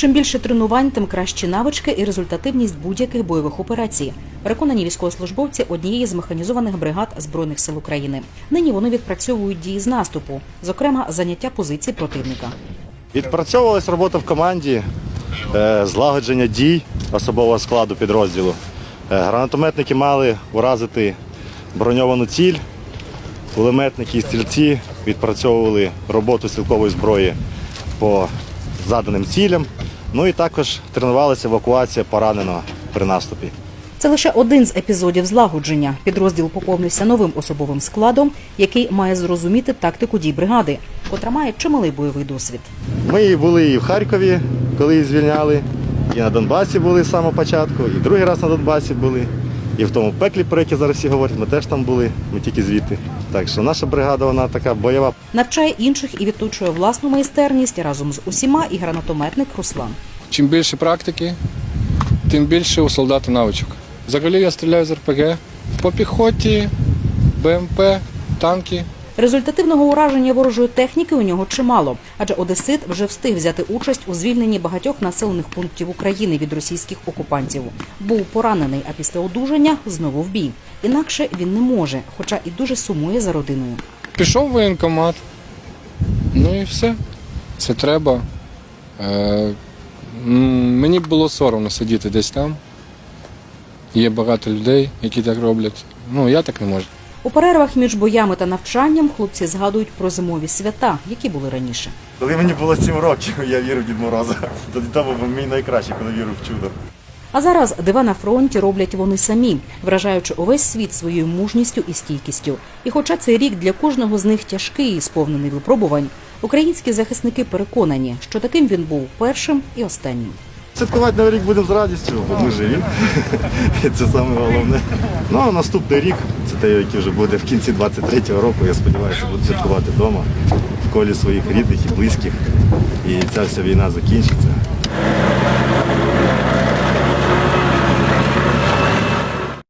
Чим більше тренувань, тим кращі навички і результативність будь-яких бойових операцій. Переконані військовослужбовці однієї з механізованих бригад збройних сил України. Нині вони відпрацьовують дії з наступу, зокрема заняття позицій противника. Відпрацьовувалась робота в команді, е, злагодження дій особового складу підрозділу. Е, Гранатометники мали уразити броньовану ціль, кулеметники і стрільці відпрацьовували роботу стрілкової зброї по заданим цілям. Ну і також тренувалася евакуація пораненого при наступі. Це лише один з епізодів злагодження. Підрозділ поповнився новим особовим складом, який має зрозуміти тактику дій бригади, котра має чималий бойовий досвід. Ми були і в Харкові, коли її звільняли, і на Донбасі були з самого початку, і другий раз на Донбасі були, і в тому пеклі, про яке зараз всі говорять, ми теж там були, ми тільки звідти. Так що наша бригада, вона така бойова. Навчає інших і відточує власну майстерність разом з усіма і гранатометник Руслан. Чим більше практики, тим більше у солдата навичок. Взагалі я стріляю з РПГ по піхоті, БМП, танки. Результативного ураження ворожої техніки у нього чимало, адже Одесит вже встиг взяти участь у звільненні багатьох населених пунктів України від російських окупантів. Був поранений, а після одужання знову в бій. Інакше він не може, хоча і дуже сумує за родиною. Пішов воєнкомат. Ну і все. Це треба. Е, мені було соромно сидіти десь там. Є багато людей, які так роблять. Ну, я так не можу. У перервах між боями та навчанням хлопці згадують про зимові свята, які були раніше. Коли мені було 7 років, я вірив в Дід Мороза. Тоді то був мій найкращий, коли вірив в чудо. А зараз дива на фронті роблять вони самі, вражаючи увесь світ своєю мужністю і стійкістю. І хоча цей рік для кожного з них тяжкий і сповнений випробувань, українські захисники переконані, що таким він був першим і останнім. Святкувати Новий рік будемо з радістю, бо ми живі. Це саме головне. Ну а наступний рік, це те, який вже буде в кінці 23-го року, я сподіваюся, буду святкувати вдома, в колі своїх рідних і близьких. І ця вся війна закінчиться.